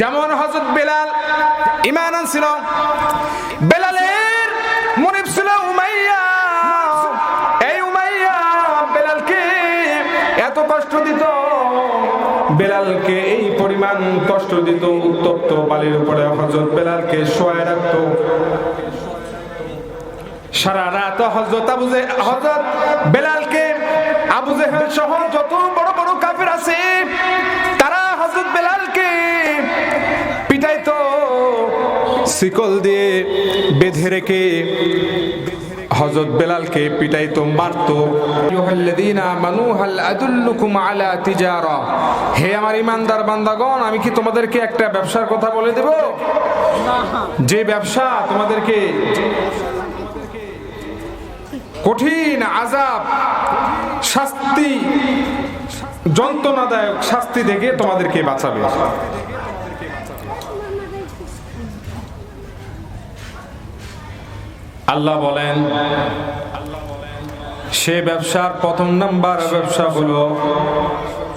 যেমন হজরত বেলাল ইমান আনছিল বেলালের মনিব ছিল এই উমাইয়া বেলালকে এত কষ্ট দিত, বেলালকে এই পরিমাণ কষ্ট দিত, উত্তপ্ত বালির উপরে হজরত বেলালকে শোয়ায় রাখত। সারা রাত হজরত আবু জে- হজরত বেলালকে আবু সহ যত বড় শিকল দিয়ে বেঁধে রেখে হজরত বেলালকে পিটাইতো, মারতো। হে আমার ইমানদার বান্দাগণ, আমি কি তোমাদেরকে একটা ব্যবসার কথা বলে দেব? যে ব্যবসা তোমাদেরকে কঠিন আজাব শাস্তি, যন্ত্রণাদায়ক শাস্তি থেকে তোমাদেরকে বাঁচাবে। আল্লাহ বলেন, সে ব্যবসার প্রথম নাম্বার ব্যবসা হলো,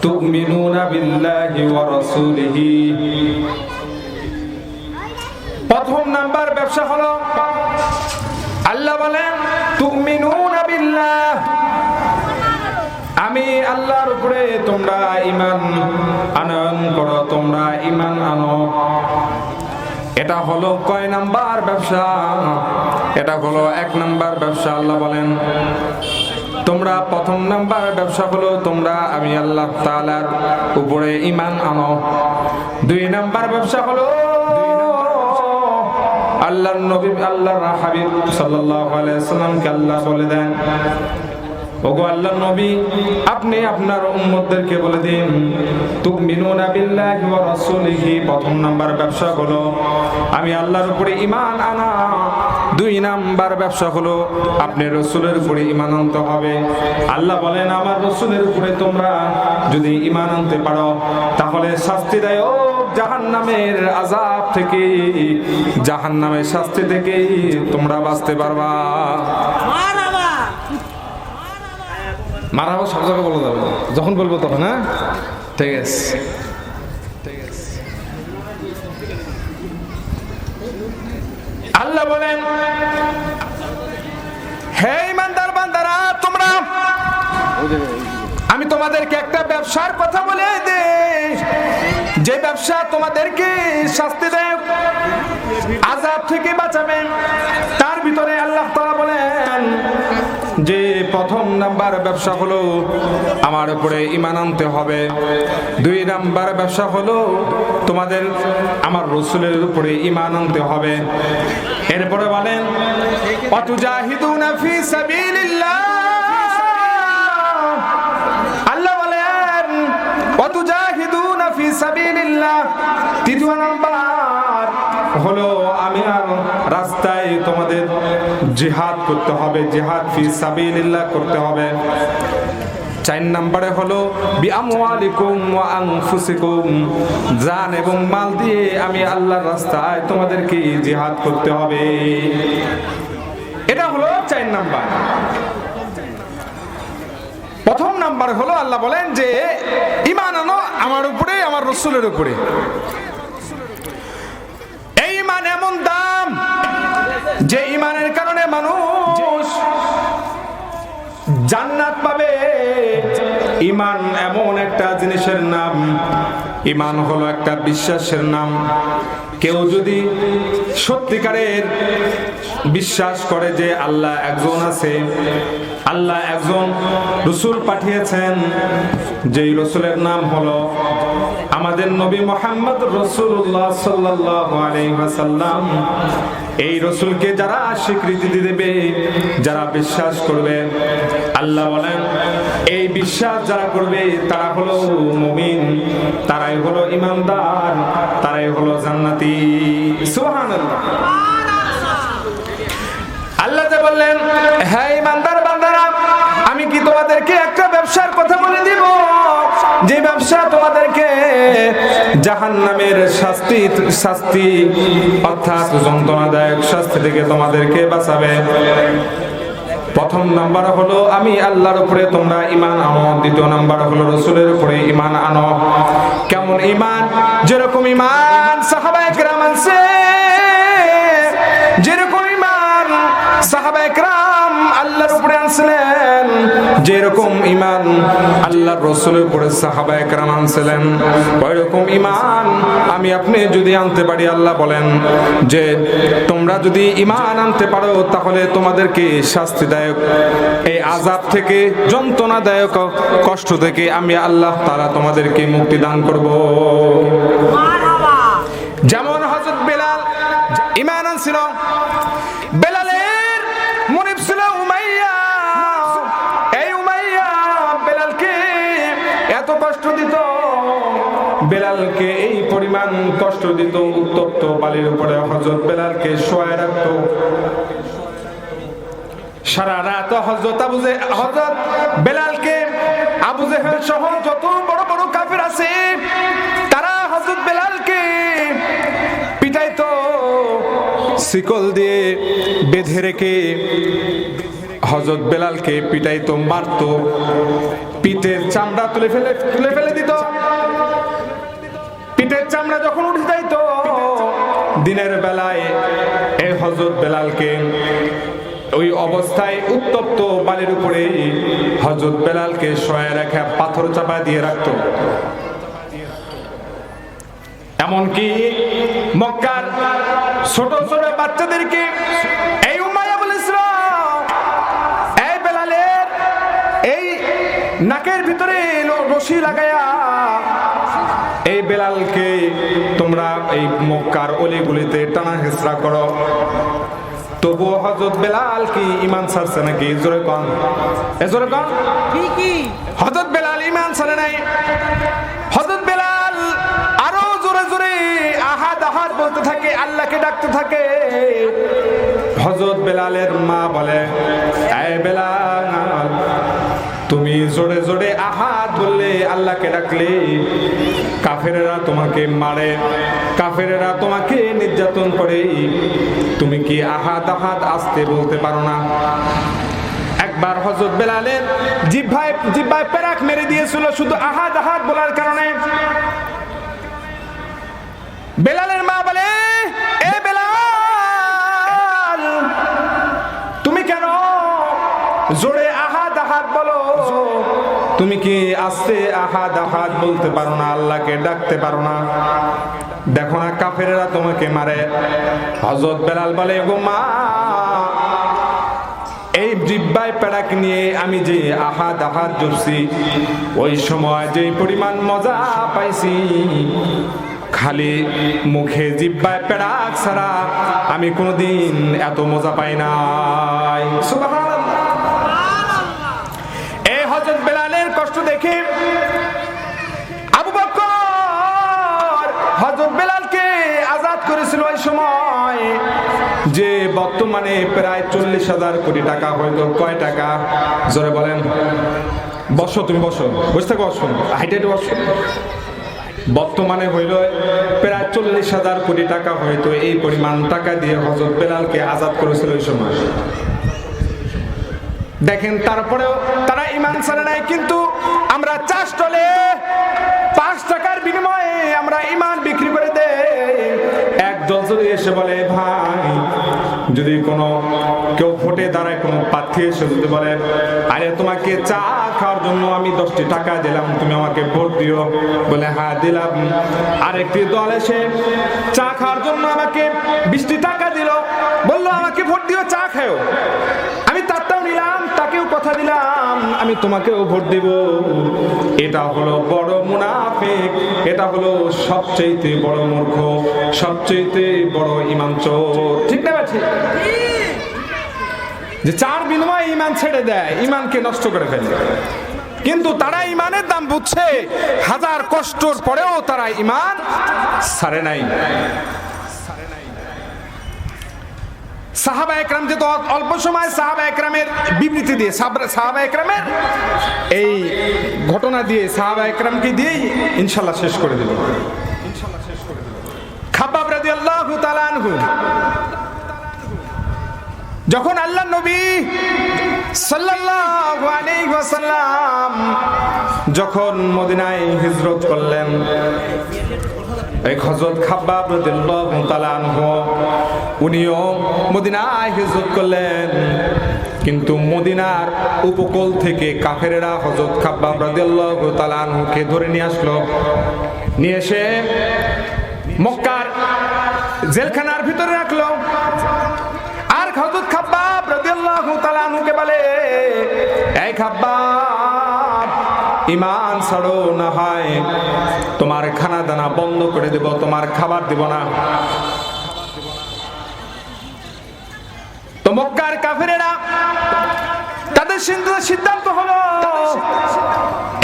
তুমিনুনা বিল্লাহি ওয়া রাসূলিহি। প্রথম নাম্বার ব্যবসা হলো, আল্লাহ বলেন, তুমিনুনা বিল্লাহ। আমি আল্লাহর উপরে তোমরা ইমান আনয়ন করো, তোমরা ইমান আনো। এটা হলো কয় নাম্বার ব্যবসা? এটা হলো এক নাম্বার ব্যবসা, আল্লাহ বলেন। তোমরা প্রথম নাম্বার ব্যবসা হলো তোমরা আমি আল্লাহ তাআলার উপরে ইমান আনো। দুই নাম্বার ব্যবসা হলো আল্লাহর নবী, আল্লাহর হাবিব সাল্লাল্লাহু আলাইহি সাল্লামকে আল্লাহ বলে দেন। ওগো আল্লাহর নবী, আপনি আপনার উম্মতদেরকে বলে দিন, তুমিনুনা বিল্লাহি ওয়া রাসূলিহি। প্রথম নাম্বার ব্যবসা হলো, আমি আল্লাহর উপরে আনা। দুই নাম্বার ব্যবসা হলো, আপনি রসুলের উপরে ঈমান আনতে হবে। আল্লাহ বলেন, আমার রসুলের উপরে তোমরা যদি ঈমান আনতে পারো, তাহলে শাস্তিদায়ক জাহান্নামের আযাব থেকে জাহান্নামের শাস্তি থেকে তোমরা বাঁচতে পারবা। মারাবা সব জায়গায় বলা যাবে। যখন বলব তখন হ্যাঁ? ঠিক আছে। আল্লাহ বলেন, হে ইমানদার বান্দারা, তোমরা, আমি তোমাদেরকে একটা ব্যবসার কথা বলে দে যে ব্যবসা তোমাদেরকে শাস্তি দেয় আজাব থেকে বাঁচাবে, তার ভিতরে প্রথম নাম্বার ব্যবসা হলো আমার উপরে ইমান আনতে হবে। দুই নাম্বার ব্যবসা হলো তোমাদের আমার রসুলের উপরে ইমান আনতে হবে। এরপরে বলেন আল্লাহ বলেন তৃতীয় নাম্বার হলো আমি আর রাস্তায় তোমাদের জিহাদ করতে হবে, জিহাদ ফি সাবিলিল্লাহ করতে হবে। চার নাম্বারে হলো জান এবং মাল দিয়ে আমি আল্লাহর রাস্তায় তোমাদেরকে জিহাদ করতে হবে। এটা হলো চার নাম্বার। প্রথম নাম্বার হলো আল্লাহ বলেন যে ইমান আনো আমার উপরে, আমার রসুলের উপরে। এই ইমান এমন দাম, যে ইমানের মানুষ জান্নাত পাবে। ইমান এমন একটা জিনিসের নাম। ইমান হলো একটা বিশ্বাসের নাম। কেউ যদি সত্যিকারের বিশ্বাস করে যে আল্লাহ একজন আছে, আল্লাহ একজন রসুল পাঠিয়েছেন, যেই রসুলের নাম হলো আমাদের নবী মোহাম্মদ রসুল্লাহ ওয়াসাল্লাম, এই রসুলকে যারা স্বীকৃতি দেবে, যারা বিশ্বাস করবে, আল্লাহ বলেন, এই বিশ্বাস যারা করবে, তারা হলো মুমিন, তারাই হলো ইমানদার, তারাই হলো জান্নাতি। সুহান আল্লাহ বললেন হ্যাঁ ইমানদার বান্দারা, আমি কি তোমাদেরকে একটা ব্যবসার কথা বলে ব্যবসা তোমাদেরকে জাহান নামের শাস্তি শাস্তি অর্থাৎ যন্ত্রণাদায়ক শাস্তি থেকে তোমাদেরকে বাঁচাবে। প্রথম নাম্বার হলো, আমি আল্লাহর উপরে তোমরা ইমান আনো। দ্বিতীয় নাম্বার হলো, রসুলের উপরে ইমান আনো। কেমন ইমান যেরকম ইমান সাহাবায় গ্রাম আনছে, যেরকম ইমান সাহাবায় গ্রাম আল্লাহর উপরে আনছিলেন আল্লাহ রসুলের উপরে সাহাবা একরাম আনছিলেন ওই রকম ইমান আমি আপনি যদি আনতে পারি আল্লাহ বলেন যে তোমরা যদি ইমান আনতে পারো তাহলে তোমাদেরকে শাস্তিদায়ক এই আজাব থেকে যন্ত্রণাদায়ক কষ্ট থেকে আমি আল্লাহ তারা তোমাদেরকে মুক্তি দান করব। যেমন হযরত বেলাল ইমান আনছিল দিত উত্তপ্ত বালির উপরে হযরত বেলালকে শোয়ায় রাখতো। সারা রাত হযরত আবু জে হযরত বেলালকে আবু জেহেল সহ যত বড় বড় কাফের আছে, তারা হযরত বেলালকে পিটাইতো। শিকল দিয়ে বেঁধে রেখে হযরত বেলালকে পিটাইতো, মারতো। পিঠের চামড়া তুলে ফেলে তুলে ফেলে দিত। পিঠের চামড়া যখন উঠে যাইতো দিনের বেলায় এ হযরত বেলালকে ওই অবস্থায় উত্তপ্ত বালির উপরে হযরত বেলালকে শোয়া রেখে পাথর চাপা দিয়ে রাখতো। এমনকি মক্কার ছোট ছোট বাচ্চাদেরকে, এই উমাইয়া বলেছিল এই বেলালের এই নাকের ভিতরে রশি লাগায়া এই বেলালকে তোমরা এই মক্কার অলিগুলিতে টানা হেসরা করো। তবুও হজরত বেলাল কি ইমান ছাড়ছে নাকি? জোরে কন। এ জোরে কন। হজরত বেলাল ইমান ছাড়ে নাই। হজরত বেলাল আরও জোরে জোরে আহাদ আহাদ বলতে থাকে আল্লাহকে ডাকতে থাকে। হজরত বেলালের মা বলে এ বেলাল তুমি জোরে জোরে আহাদ বললে আল্লাহকে ডাকলে। কাফেরেরা তোমাকে মারে, কাফেরেরা তোমাকে নির্যাতন করে। তুমি কি আহাদ আহাদ আসতে বলতে পারো না? একবার হজরত বেলালের পেরাক মেরে দিয়েছিল শুধু আহাদ আহাদ বলার কারণে। বেলালের মা বলে, এ বেলাল, তুমি কেন জোরে তুমি কি আস্তে আহাদ আহাদ বলতে পারো না, আল্লাহকে ডাকতে পারো না? দেখো না, কাফেরেরা তোমাকে মারে। হজরত বেলাল বলে, গো মা, এই জিব্বায় পেড়াক নিয়ে আমি যে আহাদ আহাদ জপছি ওই সময় যে পরিমাণ মজা পাইছি, খালি মুখে জিব্বায় পেড়াক ছাড়া আমি কোনোদিন এত মজা পাই নাই সুবহানাল্লাহ। এই হজরত বেলালের কষ্ট দেখে। আবু বকর হযরত বেলালকে আজাদ করেছিল ওই সময়, যে বর্তমানে প্রায় চল্লিশ হাজার কোটি টাকা হয়তো, কয় টাকা? জোরে বলেন। বসো, তুমি বসো। বসে থাকো, বসো। হাইটে বসো। বর্তমানে হইল প্রায় চল্লিশ হাজার কোটি টাকা হয়তো এই পরিমাণ টাকা দিয়ে হজরত বেলালকে আজাদ করেছিল ওই সময়। দেখেন, তারপরেও তারা ইমান ছাড়ে নাই, কিন্তু আমরা চাষ টলে পাঁচ টাকার বিনিময়ে আমরা ইমান বিক্রি করে দেই। একদল যদি এসে বলে, ভাই, যদি কোনো কেউ ভোটে দাঁড়ায়, কোনো প্রার্থী এসে যদি বলে, আরে, তোমাকে চা খাওয়ার জন্য আমি দশটি টাকা দিলাম, তুমি আমাকে ভোট দিও। বলে হ্যাঁ দিলাম। আরেকটি দল এসে চা খাওয়ার জন্য আমাকে বিশটি টাকা দিল। বলল, আমাকে ভোট দিও, চা খাও। কথা দিলাম, আমি তোমাকেও ভোট দেব। এটা হলো বড় মুনাফিক, এটা হলো সবচেয়েতে বড় মূর্খ সবচেয়েতে বড় ইমান চোর। ঠিক না যে চার বিনিময়ে ইমান ছেড়ে দেয়, ইমানকে নষ্ট করে ফেলে। কিন্তু তারা ইমানের দাম বুঝছে, হাজার কষ্টর পরেও তারা ইমান ছাড়ে নাই। সাহাবা একরাম অ- অল্প সময় সাহাবা একরামের বিবৃতি দিয়ে সাহাবা- একরামের এই ঘটনা দিয়ে, সাহাবা একরামকে দিয়েই ইনশাল্লাহ শেষ করে দিল। রাদিয়াল্লাহু তাআলা আনহু, যখন আল্লাহ নবী সাল্লাল্লাহু আলাইহি ওয়াসাল্লাম যখন মদিনায় হিজরত করলেন এই হযরত খাব্বাব রাদিয়াল্লাহু তাআলা আনহু, উনিও মদিনায় হিজরত করলেন। কিন্তু মদিনার উপকূল থেকে কাফেরেরা হজরত খাব্বাব রাদিয়াল্লাহু তাআলা আনহুকে ধরে নিয়ে আসলো। নিয়ে এসে মক্কার জেলখানার ভিতরে রাখল। আর হযরত খাব্বাব রাদিয়াল্লাহু তাআলা আনহুকে বলে, এই খাব্বাব ইমান ছাড়ো না হয় তোমার খানা দানা বন্ধ করে দেব, তোমার খাবার দেব না। তো মক্কার কাফেরেরা তাদের সিদ্ধান্ত হলো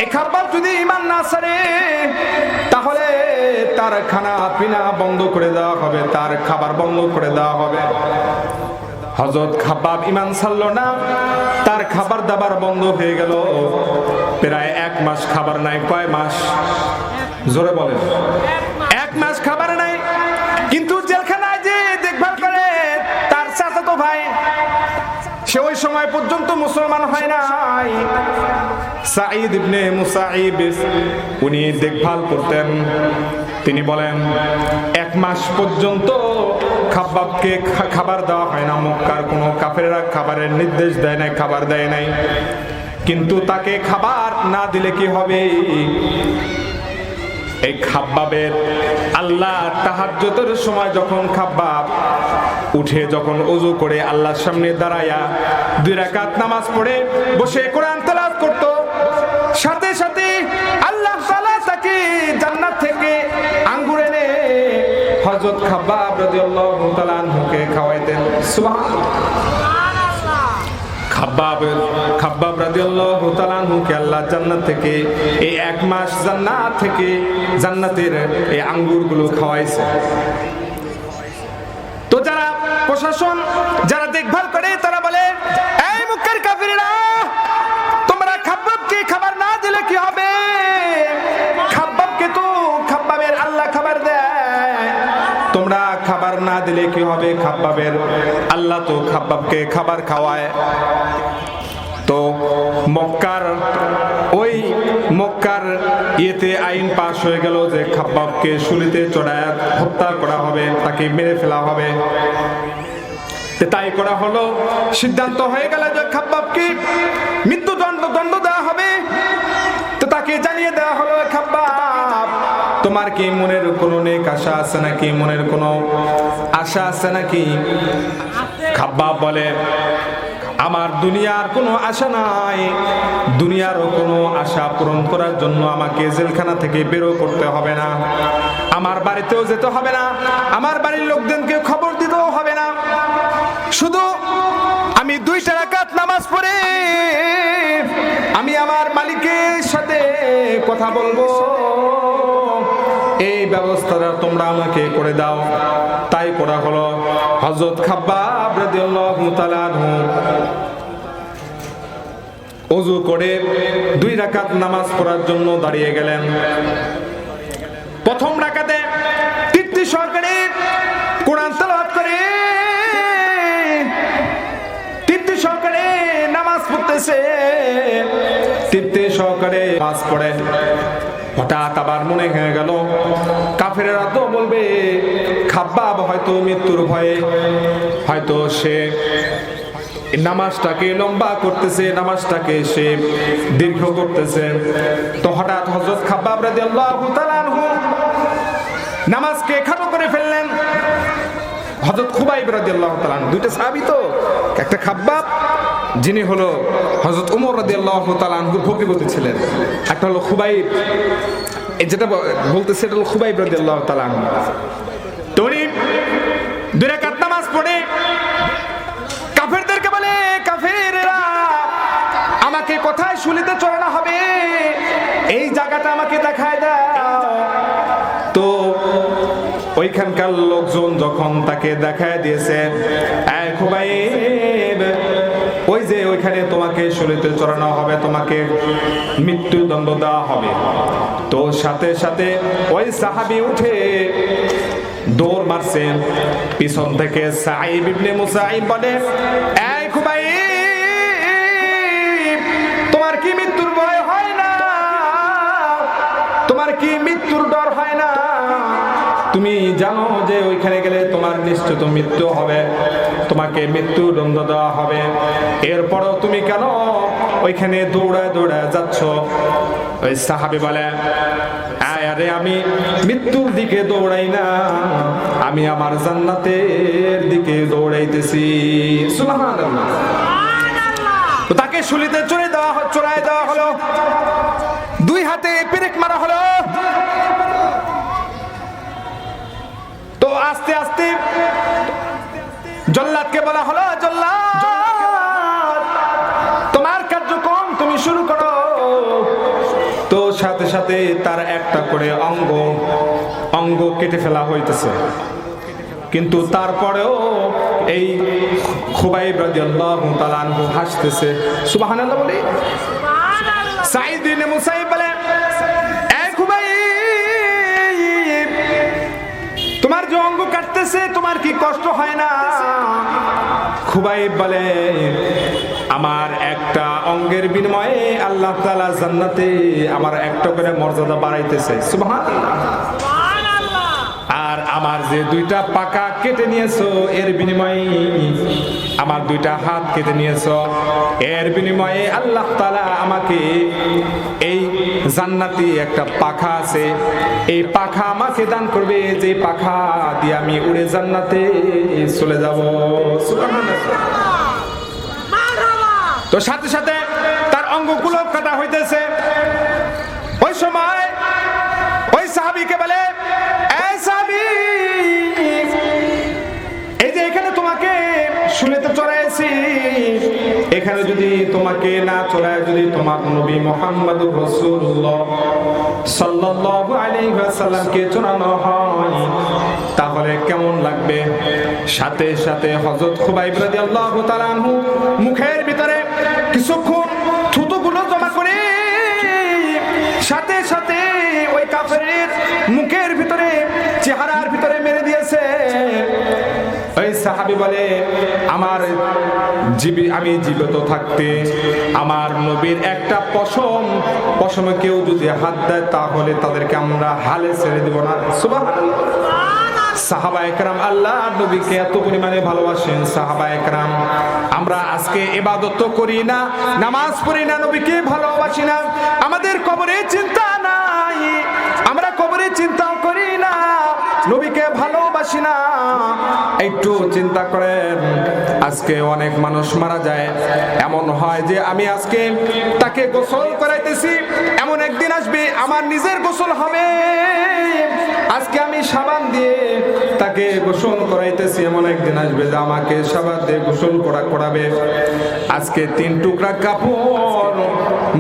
এই খাবার যদি ইমান না সারে তাহলে তার খানা পিনা বন্ধ করে দেওয়া হবে, তার খাবার বন্ধ করে দেওয়া হবে। হজরত খাবাব ইমান ছাড়লো না, তার খাবার দাবার বন্ধ হয়ে গেল। প্রায় এক মাস খাবার নাই, কয় মাস? জোরে বলেন। এক মাস খাবার নাই, কিন্তু জেলখানায় যে দেখভাল করে, তার চাচাতো ভাই, সে ওই সময় পর্যন্ত মুসলমান হয় নাই। সাঈদ ইবনে মুসাইব উনি দেখভাল করতেন। তিনি বলেন, এক মাস পর্যন্ত খাবাবকে খাবার দেওয়া হয় না। মক্কার কোনো কাফেরেরা খাবারের নির্দেশ দেয় নাই, খাবার দেয় নাই। কিন্তু তাকে খাবার না দিলে কি হবে? এই খাব্বাবের আল্লাহ তাহাজ্জতের সময় যখন খাব্বাব উঠে যখন অজু করে আল্লাহর সামনে দাঁড়ায়া দুই রাকাত নামাজ পড়ে, বসে কোরআন তেলাওয়াত করত। সাথে সাথে আল্লাহ তাআলা তাকে জান্নাত থেকে আঙ্গুর এনে হযরত খাব্বাব রাদিয়াল্লাহু তাআলা আনহুকে খাওয়াইতেন। খাব্বাব খাব্বাব রাদিয়াল্লাহু তাআলা আনহুকে আল্লাহ জান্নাত থেকে এই এক মাস জান্নাত থেকে জান্নাতের এই আঙ্গুরগুলো খাওয়াইছে। তো যারা প্রশাসন, যারা দেখভাল করে, তারা বলে, এই মুখের কাফিরেরা না দিলে কি হবে? খাব্বাবের আল্লাহ তো খাব্বাবকে খাবার খাওয়ায়। তো মক্কার ওই মক্কার ইয়েতে আইন পাশ হয়ে গেল যে শুলিতে চড়ায় হত্যা করা হবে, তাকে মেরে ফেলা হবে। তাই করা হলো। সিদ্ধান্ত হয়ে গেল যে খাব্বাবকে মৃত্যুদণ্ড, দণ্ড দেওয়া হবে। তো তাকে জানিয়ে দেওয়া হলো, খাব্বাব তোমার কি মনের কোনো নেক আশা আছে নাকি? মনের কোনো আশা আছে নাকি? খাব্বাব বলে, আমার দুনিয়ার কোনো আশা নাই। দুনিয়ারও কোনো আশা পূরণ করার জন্য আমাকে জেলখানা থেকে বেরো করতে হবে না। আমার বাড়িতেও যেতে হবে না। আমার বাড়ির লোকজনকে খবর দিতেও হবে না। শুধু আমি দুইটা রাকাত নামাজ পড়ে আমি আমার মালিকের সাথে কথা বলব। এই ব্যবস্থাটা তোমরা আমাকে করে দাও। তাই করা হলো। হজরত আনহু অজু করে দুই রাকাত নামাজ পড়ার জন্য দাঁড়িয়ে গেলেন। প্রথম রাকাতে তৃপ্তি সহকারে কোরআন তেলাওয়াত করে। তৃপ্তি সহকারে নামাজ পড়তেছে। তৃপ্তি সহকারে নামাজ পড়ে। হঠাৎ আবার মনে হয়ে গেল, কাফেরেরা তো বলবে, খাব্বাব, হয়তো মৃত্যুর ভয়ে। হয়তো সে নামাজটাকে লম্বা করতেছে, নামাজটাকে সে দীর্ঘ করতেছে। তো হঠাৎ হজরত খাব্বাব নামাজকে খাটো করে ফেললেন। হজরত তাআলা আনহু, দুইটা সাহাবী তো, একটা খাব্বাব যিনি হলো হজরত উমর রাদিয়াল্লাহু তাআলা আনহুর ভগ্নিপতি ছিলেন। একটা হলো খুবাইব। যেটা বলতে সেটা হলো খুবাইব রাদিয়াল্লাহু তাআলা আনহু। তো উনি দুই রাকাত নামাজ পড়ে কাফেরদেরকে বলে কাফেরেরা আমাকে কোথায় শুলিতে চড়ানো হবে? এই জায়গাটা আমাকে দেখায় দাও। তো ওইখানকার লোকজন যখন তাকে দেখায় দিয়েছে "এই খুবাইব, ওই যে ওইখানে তোমাকে শুলিতে চড়ানো হবে, তোমাকে মৃত্যুদণ্ড দেওয়া হবে। তো সাথে সাথে ওই সাহাবি উঠে দৌড় মারছে। পিছন থেকে সাইব ইবনে মুসাইব বলে তোমার কি মৃত্যুর ভয় হয় না? তোমার কি মৃত্যুর ডর হয় না? তুমি জানো যে ওইখানে গেলে তোমার নিশ্চিত মৃত্যু হবে। তোমাকে মৃত্যু দণ্ড দেওয়া হবে। এরপরও তুমি কেন ওইখানে দৌড়ায় দৌড়ায় যাচ্ছ? ওই সাহাবি বলে, "আয় আরে, আমি মৃত্যুর দিকে দৌড়াই না। আমি আমার জান্নাতের দিকে দৌড়াইতেছি। তো তাকে শুলিতে চড়ে দেওয়া চড়ায় দেওয়া হলো। দুই হাতে পেরেক মারা হলো। তো আস্তে আস্তে জল্লাদকে বলা হলো, জল্লাদ। তোমার কার্যক্রম তুমি শুরু করো। তো সাথে সাথে তার একটা করে অঙ্গ অঙ্গ কেটে ফেলা হইতেছে। কিন্তু তারপরেও এই খুবাইব রাদিয়াল্লাহু তাআলা আনহু হাসতেছে। সুবহানাল্লাহ বলি। সাইদ বিন মুসাইব বলে তোমার যে অঙ্গ কাটতেছে, তোমার কি কষ্ট হয় না? খুবাইব বলে, আমার একটা অঙ্গের বিনিময়ে আল্লাহ তালা জান্নাতে আমার একটা করে মর্যাদা বাড়াইতেছে। আমার যে দুইটা পাকা কেটে নিয়েছো, এর বিনিময়ে আমার দুইটা হাত কেটে নিয়েছো। এর বিনিময়ে আল্লাহ তালা আমাকে এই জান্নাতি একটা পাখা আছে। এই পাখা আমাকে দান করবে, যে পাখা দিয়ে আমি উড়ে জান্নাতে চলে যাব। তো সাথে সাথে তার অঙ্গগুলো কাটা হইতেছে। ওই সময় ওই সাহাবিকে বলে এই সাহাবি এখানে যদি তোমাকে না চড়ায়, যদি তোমার নবী মোহাম্মদুর রাসূলুল্লাহ সাল্লাল্লাহু আলাইহি ওয়াসাল্লামকে চড়ানো হয়, তাহলে কেমন লাগবে? সাথে সাথে হযরত খুবাইব রাদিয়াল্লাহু তাআলা মুখের ভিতরে কিছুক্ষণ সাহাবি বলে, আমার জীবী, আমি জীবিত থাকতে আমার নবীর একটা পশম, পশমে কেউ যদি হাত দেয় তাহলে তাদেরকে আমরা হালে ছেড়ে দেব না। সুবহানাল্লাহ। সাহাবা একরাম আল্লাহ নবীকে এত পরিমাণে ভালোবাসেন, সাহাবা একরাম। আমরা আজকে এবাদত করি না, নামাজ পড়ি না, নবীকে ভালোবাসি না। আমাদের কবরে চিন্তা নাই, আমরা কবরে না নবীকে ভালোবাসি না। একটু চিন্তা করেন, আজকে অনেক মানুষ মারা যায়। এমন হয় যে আমি আজকে তাকে গোসল করাইতেছি, এমন একদিন আসবে, আমার নিজের গোসল হবে। আজকে আমি সাবান দিয়ে তাকে গোসল করাইতেছি, এমন একদিন আসবে যে আমাকে সাবান দিয়ে গোসল করা করাবে। আজকে তিন টুকরা কাপড়,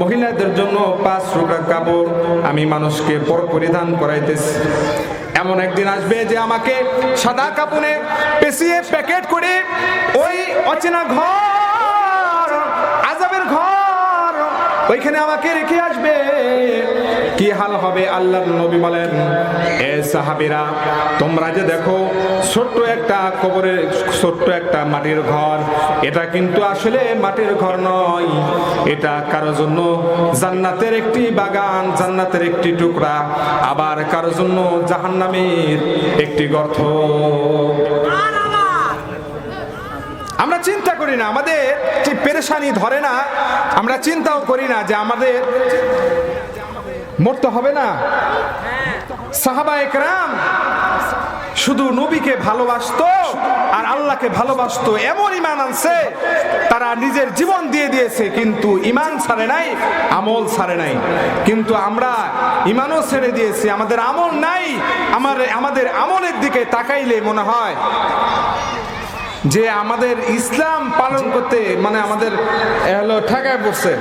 মহিলাদের জন্য পাঁচ টুকরা কাপড় আমি মানুষকে পর পরিধান করাইতেছি। এমন একদিন আসবে যে আমাকে সাদা কাপুনে পেঁচিয়ে প্যাকেট করে ওই অচেনা ঘর, আজাবের ঘর ওইখানে আমাকে রেখে আসবে। কি হাল হবে আল্লাহর নবী বলেন? এ সাহাবীরা, তোমরা যে দেখো, ছোট্ট একটা কবরের, ছোট্ট একটা মাটির ঘর। এটা কিন্তু আসলে মাটির ঘর নয়। এটা কারোর জন্য জান্নাতের একটি বাগান, জান্নাতের একটি টুকরা, আবার কারোর জন্য জাহান্নামের একটি গর্ত। আমরা চিন্তা করি না, আমাদের যে পেরেশানি ধরে না, আমরা চিন্তাও করি না যে আমাদের মরতে হবে না। সাহাবা একরাম শুধু নবীকে ভালোবাসতো আর আল্লাহকে ভালোবাসতো, এমন ইমান আনছে, তারা নিজের জীবন দিয়ে দিয়েছে, কিন্তু ইমান ছাড়ে নাই, আমল ছাড়ে নাই। কিন্তু আমরা ইমানও ছেড়ে দিয়েছি, আমাদের আমল নাই, আমার, আমাদের আমলের দিকে তাকাইলে মনে হয় যে আমাদের ইসলাম পালন করতে মানে আমাদের হলো ঠেকায় পড়ছে।